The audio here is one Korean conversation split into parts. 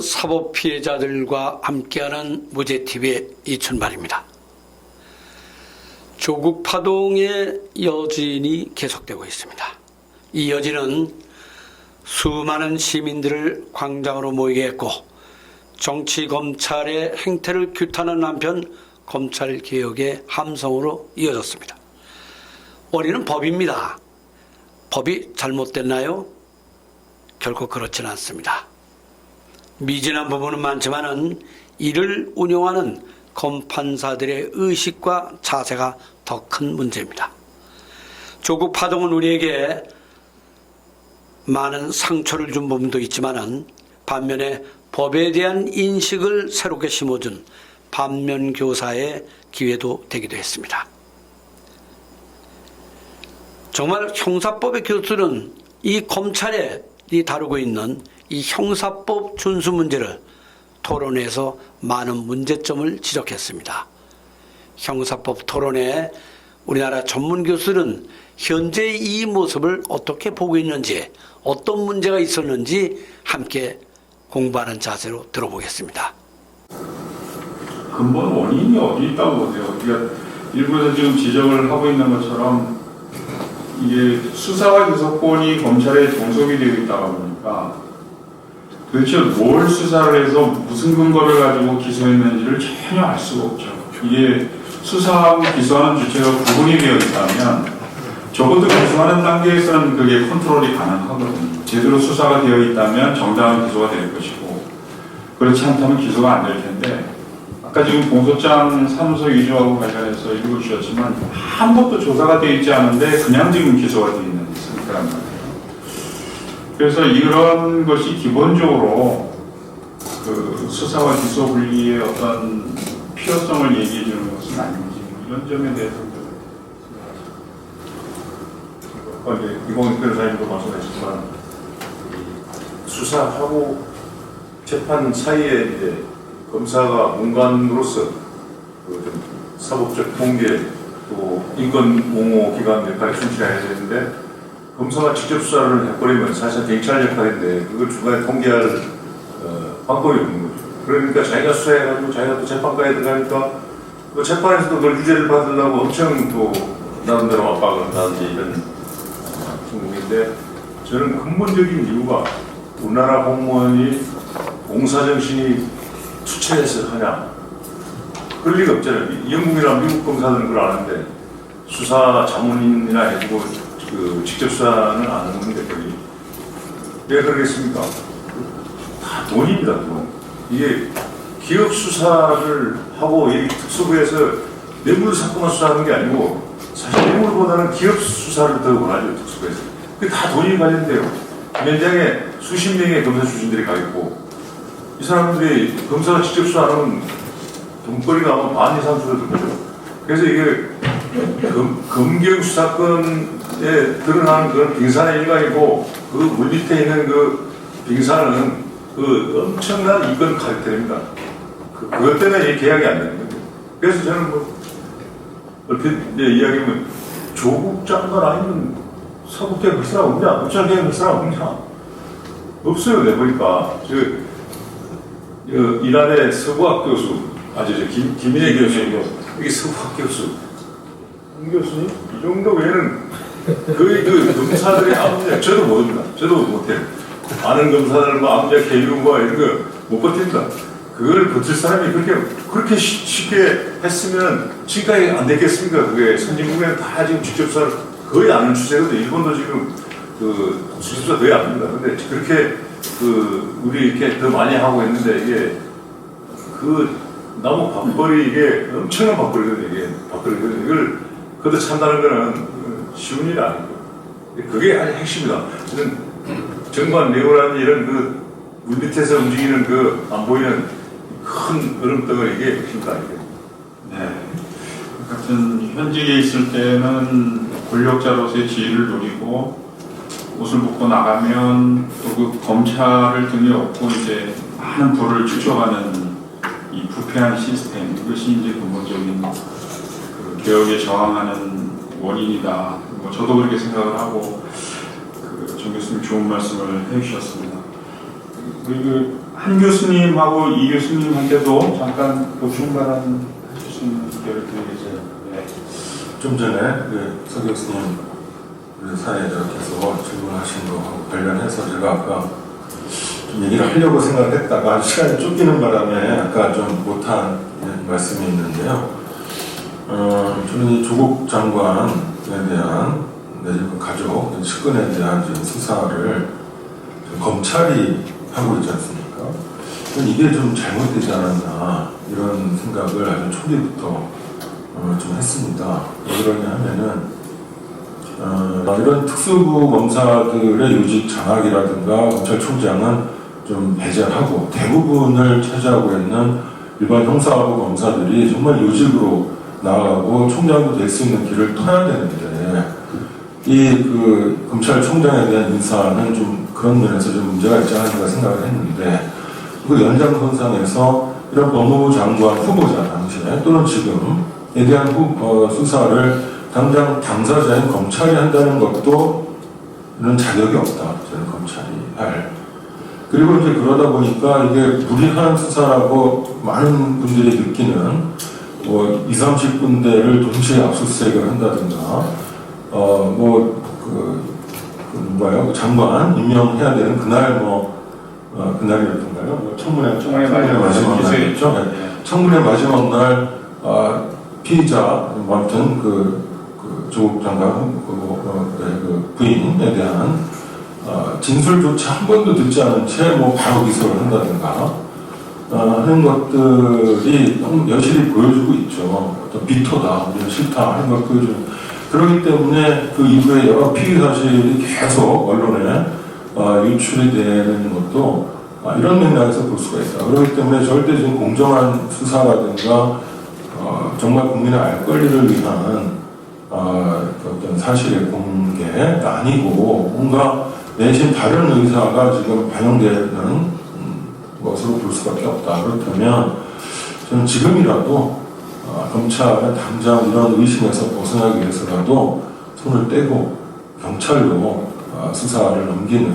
사법 피해자들과 함께하는 무죄TV의 이춘발입니다. 조국 파동의 여진이 계속되고 있습니다. 이 여진은 수많은 시민들을 광장으로 모이게 했고 정치 검찰의 행태를 규탄하는 한편 검찰 개혁의 함성으로 이어졌습니다. 원인은 법입니다. 법이 잘못됐나요? 결코 그렇지는 않습니다. 미진한 부분은 많지만은 이를 운영하는 검판사들의 의식과 자세가 더 큰 문제입니다. 조국 파동은 우리에게 많은 상처를 준 부분도 있지만은 반면에 법에 대한 인식을 새롭게 심어준 반면 교사의 기회도 되기도 했습니다. 정말 형사법의 교수는 이 검찰에 이 다루고 있는 이 형사법 준수 문제를 토론에서 많은 문제점을 지적했습니다. 형사법 토론에 우리나라 전문 교수는 현재 이 모습을 어떻게 보고 있는지 어떤 문제가 있었는지 함께 공부하는 자세로 들어보겠습니다. 근본 원인이 어디 있다고 보세요? 그러니까 일부에서 지금 지적을 하고 있는 것처럼 이게 수사와 기소권이 검찰에 종속이 되어 있다가 보니까 도대체 뭘 수사를 해서 무슨 근거를 가지고 기소했는지를 전혀 알 수가 없죠. 이게 수사하고 기소하는 주체가 구분이 되어 있다면 적어도 기소하는 단계에서는 그게 컨트롤이 가능하거든요. 제대로 수사가 되어 있다면 정당한 기소가 될 것이고 그렇지 않다면 기소가 안 될 텐데 아까 지금 공소장 사무소 위조하고 관련해서 읽어주셨지만 한 번도 조사가 되어 있지 않은데 그냥 지금 기소가 되어 있는 상태란 말이에요. 그래서 이런 것이 기본적으로 그 수사와 기소 분리의 어떤 필요성을 얘기해 주는 것은 아닌지 이런 점에 대해서. 어, 이제 이봉익 변호사님도 말씀하셨지만 이 수사하고 재판 사이에 이제 검사가 문관으로서 그좀 사법적 통계 또 인권 옹호 기관 역할을 충실해야 되는데 검사가 직접 수사를 해버리면 사실 경찰 역할인데 그걸 중간에 통계할 어, 방법이 없는 거죠. 그러니까 자기가 수사해가지고 자기가 또 재판까지 들어가니까 그 재판에서도 그걸 유죄를 받으려고 엄청 또 나름대로 압박을 한다든지 이런 중국인데 저는 근본적인 이유가 우리나라 공무원이 공사정신이 투철해서 하냐 그럴 리가 없잖아요 영국이나 미국 검사들은 그걸 아는데 수사 자문인이나 해주고 그 직접 수사는 안 하는데 거의. 왜 그러겠습니까? 다 돈입니다 돈. 이게 기업 수사를 하고 이 특수부에서 뇌물 사건만 수사하는 게 아니고 사실 뇌물보다는 기업 수사를 더 원하죠 특수부에서. 그게 다 돈이 관련돼요. 현장에 수십 명의 검사 출신들이 가 있고 이 사람들이 검사가 직접 수사하면 돈벌이가 아마 반 이상 줄어들 거죠. 그래서 이게 검, 검경 수사권에 드러나는 그런 빙산의 일각이고 그물 밑에 있는 그 빙산은 그 엄청난 이권 카르텔입니다. 그, 그것 때문에 이 계약이 안 되는 거죠. 그래서 저는 뭐 얼핏 이제 이야기하면 조국 장관 아니면 계약 할 사람 없냐? 계약 할 사람 없냐? 없어요. 내보니까 저, 저 이란의 서부학 교수 아저 저 김, 김인혜 교수이고 여기 서부학 교수 홍 교수님 이 정도 외에는 거의 그 검사들의 암제 저도 모릅니다. 저도 못해요. 아는 검사들 뭐 암제 개유 뭐 이런 거 못 버팁니다. 그걸 버틸 사람이 그렇게 그렇게 쉬- 쉽게 했으면 지금까지 안 됐겠습니까? 그게 선진국에는 다 지금 직접 수사를 거의 아는 추세거든요. 일본도 지금 그 직접 수사 거의 안 합니다. 근데 그렇게 그 우리 이렇게 더 많이 하고 있는데 이게 그 너무 밥벌이 이게 엄청난 밥벌이거든요. 이게 밥벌이거든요. 이걸 그것도 찬다는 거는 쉬운 일이 아니고 그게 아주 핵심이다. 저는 정관 레오라는 이런 그 물 밑에서 움직이는 그 안 보이는 큰 얼음덩어리 이게 핵심이다. 이게. 네. 같은 현직에 있을 때는 권력자로서의 지위를 누리고 옷을 벗고 나가면 또 그 검찰을 등에 업고 이제 많은 부를 추적하는 이 부패한 시스템 이것이 이제 근본적인 그 개혁에 저항하는 원인이다. 뭐 저도 그렇게 생각을 하고 그정 교수님 좋은 말씀을 해주셨습니다. 그리고 한 교수님하고 이 교수님한테도 잠깐 보충 발언 해줄 수 기회를 드리겠어요. 네. 좀 전에 그서 교수님 우리 사회자께서 질문하신 거하고 관련해서 제가 아까 좀 얘기를 하려고 생각을 했다가 시간이 쫓기는 바람에 아까 좀 못한 말씀이 있는데요. 어, 저는 이 조국 장관에 대한 내지 그 가족, 측근에 대한 수사를 검찰이 하고 있지 않습니까? 이게 좀 잘못되지 않았나 이런 생각을 아주 초기부터 어, 좀 했습니다. 왜 그러냐 하면은 어, 이런 특수부 검사들의 요직 장악이라든가 검찰총장은 좀 배제하고 대부분을 차지하고 있는 일반 형사부 검사들이 정말 요직으로 나아가고 총장도 될 수 있는 길을 터야 되는데 이 그 검찰총장에 대한 인사는 좀 그런 면에서 좀 문제가 있지 않을까 생각을 했는데 그 연장선상에서 이런 법무부 장관 후보자 당시에 또는 지금에 대한 후, 어, 수사를 당장 당사자인 검찰이 한다는 것도 이런 자격이 없다. 저는 검찰이 할. 그리고 이제 그러다 보니까 이게 무리한 수사라고 많은 분들이 느끼는 뭐 2, 30군데를 동시에 압수수색을 한다든가 어뭐그 그 누가요? 장관 임명해야 되는 그날 뭐 어, 그날이었던가요? 뭐 청문회 청문회 마지막 마지막. 날이었죠. 네. 네. 청문회 마지막 날 아, 피의자 뭐 아무튼 그, 그 조국 장관 그, 어, 네, 그 부인에 대한 아, 진술조차 한 번도 듣지 않은 채 뭐 바로 기소를 한다든가 아, 하는 것들이 너무 여실히 보여주고 있죠. 어떤 우리는 싫다 하는 걸 보여주는. 그렇기 때문에 그 이후에 여러 피의 사실이 계속 언론에 아, 유출이 되는 것도 아, 이런 맥락에서 볼 수가 있다. 그렇기 때문에 절대 지금 공정한 수사라든가 어, 정말 국민의 알 권리를 위한 어, 그 어떤 사실의 공개가 아니고 뭔가 내심 다른 의사가 지금 반영되는 음, 것으로 볼 수밖에 없다. 그렇다면 저는 지금이라도 어, 검찰은 당장 이런 의심에서 벗어나기 위해서라도 손을 떼고 경찰로 어, 수사를 넘기는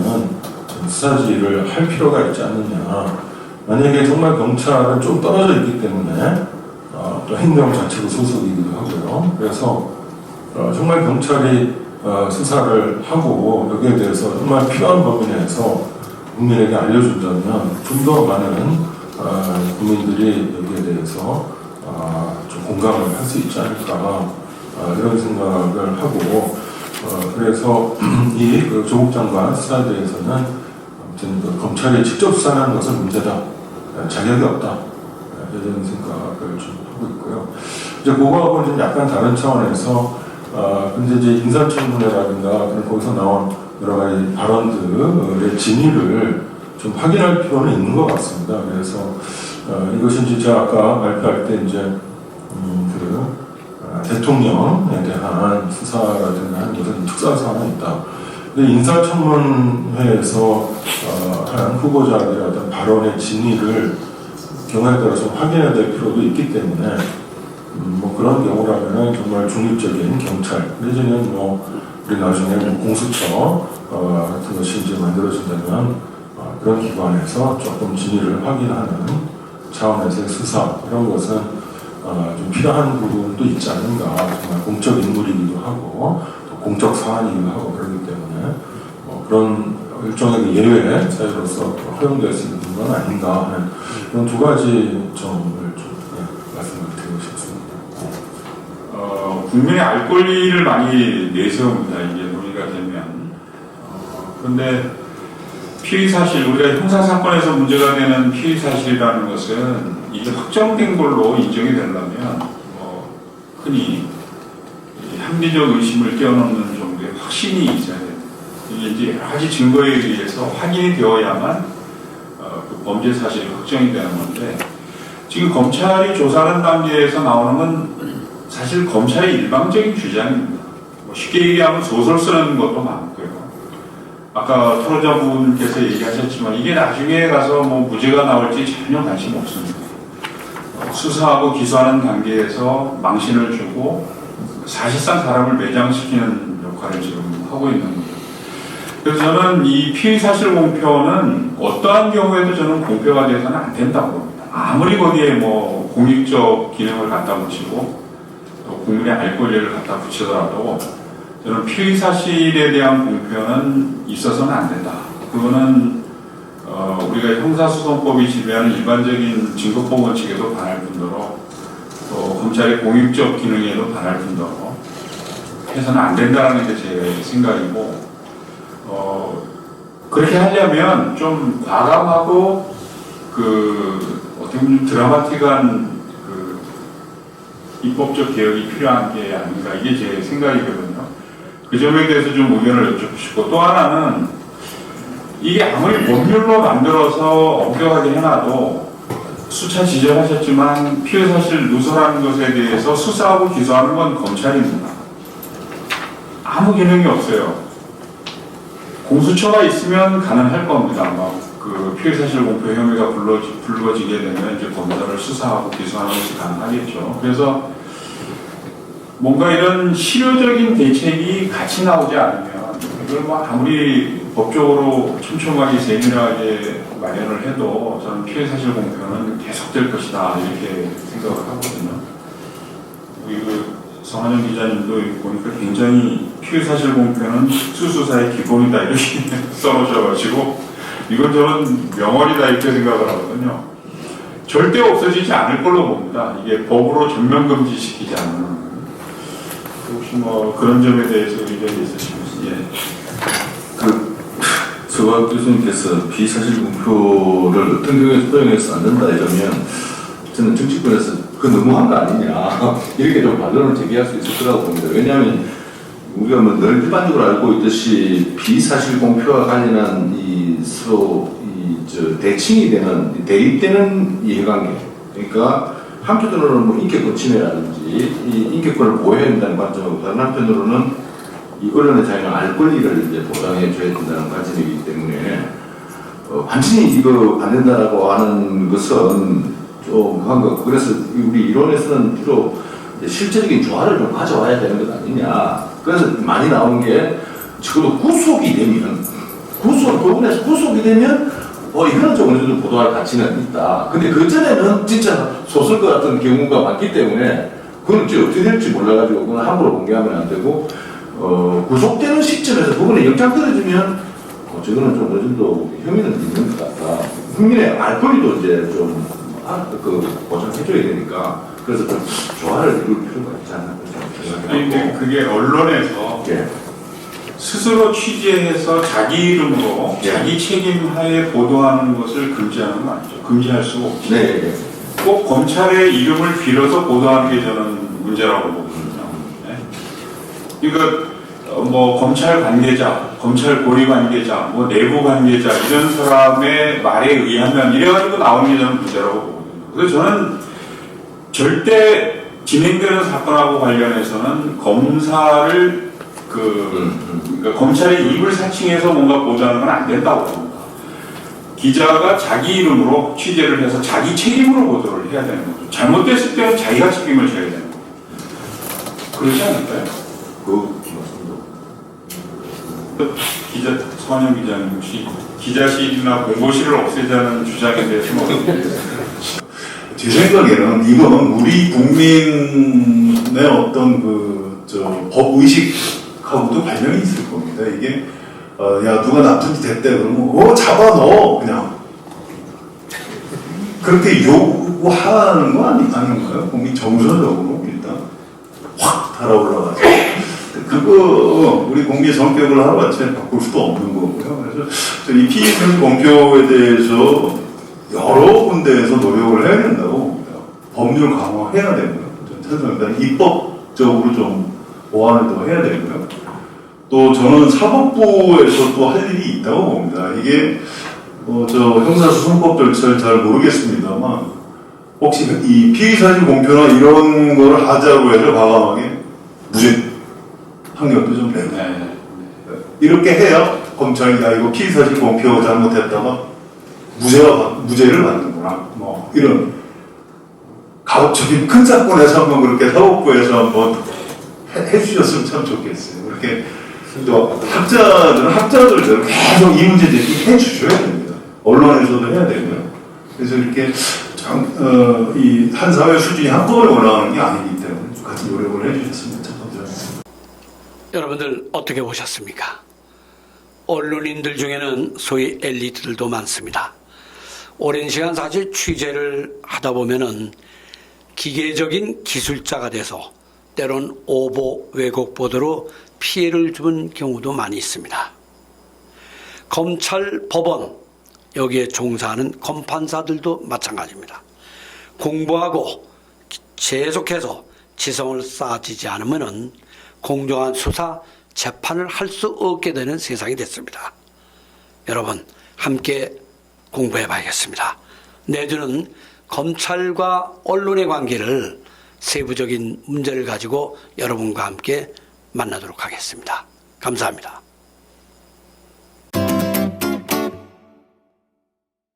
수사지를 할 필요가 있지 않느냐. 만약에 정말 경찰은 좀 떨어져 있기 때문에 어, 또 행정자치부 소속이기도 하고요. 그래서 어, 정말 경찰이 어, 수사를 하고 여기에 대해서 정말 필요한 범위 내에서 국민에게 알려준다면 좀 더 많은 어, 국민들이 여기에 대해서 어, 좀 공감을 할 수 있지 않을까 어, 이런 생각을 하고 어, 그래서 이 그 조국 장관 수사에 대해서는 아무튼 그 검찰이 직접 수사하는 것은 문제다 어, 자격이 없다 어, 이런 생각을 좀 하고 있고요. 이제 그거하고는 좀 약간 다른 차원에서 어, 근데 이제 인사청문회라든가 거기서 나온 여러 가지 발언들의 진위를 좀 확인할 필요는 있는 것 같습니다. 그래서 어, 이것은 진짜 아까 발표할 때 이제 음, 그 어, 대통령에 대한 수사라든가 것은 특사 사안이 있다. 근데 인사청문회에서 어, 한 후보자들의 어떤 발언의 진위를 경우에 따라서 확인해야 될 필요도 있기 때문에 음, 뭐 그런 경우라면은 정말 중립적인 경찰. 내지는 뭐 우리 나중에 뭐 공수처 어, 같은 것이 이제 만들어진다면 어, 그런 기관에서 조금 진위를 확인하는 차원에서의 수사 이런 것은 어, 좀 필요한 부분도 있지 않는가. 정말 공적 인물이기도 하고 또 공적 사안이기도 하고 그렇기 때문에 뭐 그런 일종의 그 예외 사유로서 허용될 수 있는 건 아닌가 하는 그런 두 가지 점을 좀 네, 말씀을 드리고 싶습니다. 어, 국민의 알 권리를 많이 내세웁니다. 이게 논의가 되면. 어, 그런데 피의 사실, 우리가 형사 사건에서 문제가 되는 피의 사실이라는 것은 이게 확정된 걸로 인정이 되려면 뭐 흔히 이 합리적 의심을 뛰어넘는 정도의 확신이 있어야 돼요. 이제 여러 가지 증거에 의해서 확인이 되어야만 어, 그 범죄 사실이 확정이 되는 건데 지금 검찰이 조사하는 단계에서 나오는 건 사실 검찰의 일방적인 주장입니다. 뭐 쉽게 얘기하면 소설 쓰는 것도 많고요. 아까 토론자분께서 얘기하셨지만 이게 나중에 가서 뭐 무죄가 나올지 전혀 관심 없습니다. 어, 수사하고 기소하는 단계에서 망신을 주고 사실상 사람을 매장시키는 역할을 지금 하고 있는 거죠. 그래서 저는 이 피의 사실 공표는 어떠한 경우에도 저는 공표가 돼서는 안 된다고 봅니다. 아무리 거기에 뭐 공익적 기능을 갖다 붙이고 또 국민의 알 권리를 갖다 붙이더라도 저는 피의 사실에 대한 공표는 있어서는 안 된다. 그거는 어, 우리가 형사소송법이 지배하는 일반적인 증거법 원칙에도 반할 뿐더러 또 검찰의 공익적 기능에도 반할 뿐더러 해서는 안 된다는 게 제 생각이고 어, 그렇게 하려면 좀 과감하고 그 어떻게 보면 좀 드라마틱한 그 입법적 개혁이 필요한 게 아닌가 이게 제 생각이거든요. 그 점에 대해서 좀 의견을 여쭙고 또 하나는 이게 아무리 법률로 만들어서 엄격하게 해놔도 수차 지적하셨지만 피해 사실 누설하는 것에 대해서 수사하고 기소하는 건 검찰입니다. 아무 기능이 없어요. 공수처가 있으면 가능할 겁니다. 막그 피해 사실 공표 혐의가 불러지, 불거지게 되면 이제 검사를 수사하고 기소하는 것이 가능하겠죠. 그래서 뭔가 이런 실효적인 대책이 같이 나오지 않으면 이걸 뭐 아무리 법적으로 촘촘하게 세밀하게 마련을 해도 저는 피해 사실 공표는 계속될 것이다 이렇게 생각을 하거든요. 우리 그 성한영 기자님도 보니까 굉장히 피해 사실 공표는 특수수사의 기본이다 이렇게 써놓으셔가지고 이건 저는 명언이다 이렇게 생각을 하거든요. 절대 없어지지 않을 걸로 봅니다. 이게 법으로 전면 금지시키지 않는. 혹시 뭐 그런 점에 대해서 의견이 있으시면 예. 그 서박 교수님께서 비사실 공표를 어떤 경우에 허용해서 안 된다 이러면 저는 정치권에서 그 너무한 거 아니냐 이렇게 좀 반론을 제기할 수 있을 거라고 봅니다. 왜냐하면 우리가 뭐 늘 일반적으로 알고 있듯이 비사실 공표와 관련한 이 서로 이 저 대칭이 되는 대립되는 이해관계 그러니까 한편으로는 뭐 인격권 침해라든지 이 인격권을 보호해야 된다는 다른 한편으로는 이 언론의 자유는 알 권리를 이제 보장해 줘야 된다는 관점이기 때문에 어, 완전히 이거 안 된다라고 하는 것은 좀 한 거. 그래서 우리 이론에서는 주로 실제적인 조화를 좀 가져와야 되는 것 아니냐. 그래서 많이 나오는 게 적어도 구속이 되면 구속 법원에서 구속이 되면 어 이거는 좀 어느 정도 보도할 가치는 있다. 근데 그 전에는 진짜 소설 것 같은 경우가 많기 때문에 그건 이제 어떻게 될지 몰라가지고 그건 함부로 공개하면 안 되고 어, 구속되는 시점에서 부분에 영장 떨어지면 어, 저거는 좀 어느 정도 혐의는 있는 것 같다. 국민의 알 권리도 이제 좀 아, 그, 보장해줘야 되니까 그래서 좀 조화를 이룰 필요가 있지 않나 아니 근데 그게 언론에서 예. 스스로 취재해서 자기 이름으로 예. 자기 책임하에 보도하는 것을 금지하는 건 아니죠. 금지할 수가 없죠. 네, 네. 꼭 검찰의 이름을 빌어서 보도하는 게 저는 문제라고 보거든요. 네. 그러니까 어, 뭐 검찰 관계자, 검찰 고위 관계자, 뭐 내부 관계자 이런 사람의 말에 의하면 이래가지고 나오는 게 저는 문제라고 보거든요. 그래서 저는 절대 진행되는 사건하고 관련해서는 검사를 그 그러니까 검찰의 입을 사칭해서 뭔가 보도하는 건 안 된다고 봅니다. 기자가 자기 이름으로 취재를 해서 자기 책임으로 보도를 해야 되는 거죠. 잘못됐을 때는 자기가 책임을 져야 되는 거죠. 그렇지 않을까요? 그 맞습니다. 기자, 서한영 기자님 혹시 기자실이나 공보실을 없애자는 주장에 대해서 뭐 제 생각에는 이건 우리 국민의 어떤 그, 법 의식 하고도 관련이 있을 겁니다. 이게, 어, 야, 누가 납득이 됐대. 그러면, 어, 잡아 넣어. 그냥. 그렇게 요구하는 거 아니, 아닌가요? 국민 정서적으로 일단 확 달아올라가서. 그거 우리 국민의 성격을 하루아침에 바꿀 수도 없는 거고요. 그래서 저이 피의금 공표에 대해서 여러 군데에서 노력을 해야 된다고 봅니다. 법률 강화해야 되고요. 찬성합니다. 입법적으로 좀 보완을 더 해야 되고요. 또 저는 사법부에서 또 할 일이 있다고 봅니다. 이게 뭐저 형사소송법 절차를 잘 모르겠습니다만 혹시 이 피의사실 공표나 이런 걸 하자고 해서 과감하게 무죄 판결도 좀 내고 네. 이렇게 해야 검찰이 야 이거 피의사실 공표 잘못했다가 무죄가 받- 무죄를 받는구나 뭐 이런 가급적인 큰 사건에서 한번 그렇게 사법부에서 한번 해, 해주셨으면 참 좋겠어요 그렇게 또 학자들은 학자들대로 계속 이 문제 제기 해 주셔야 됩니다. 언론에서도 해야 되고요. 그래서 이렇게 어, 이 한 사회 수준이 한꺼번에 올라가는 게 아니기 때문에 같이 노력을 해주셨으면 참 감사합니다. 여러분들 어떻게 보셨습니까? 언론인들 중에는 소위 엘리트들도 많습니다. 오랜 시간 사실 취재를 하다 보면은 기계적인 기술자가 돼서 때론 오보 왜곡 보도로 피해를 주는 경우도 많이 있습니다. 검찰, 법원 여기에 종사하는 검판사들도 마찬가지입니다. 공부하고 계속해서 지성을 쌓아지지 않으면은 공정한 수사 재판을 할 수 없게 되는 세상이 됐습니다. 여러분 함께 공부해 봐야겠습니다. 내주는 검찰과 언론의 관계를 세부적인 문제를 가지고 여러분과 함께 만나도록 하겠습니다. 감사합니다.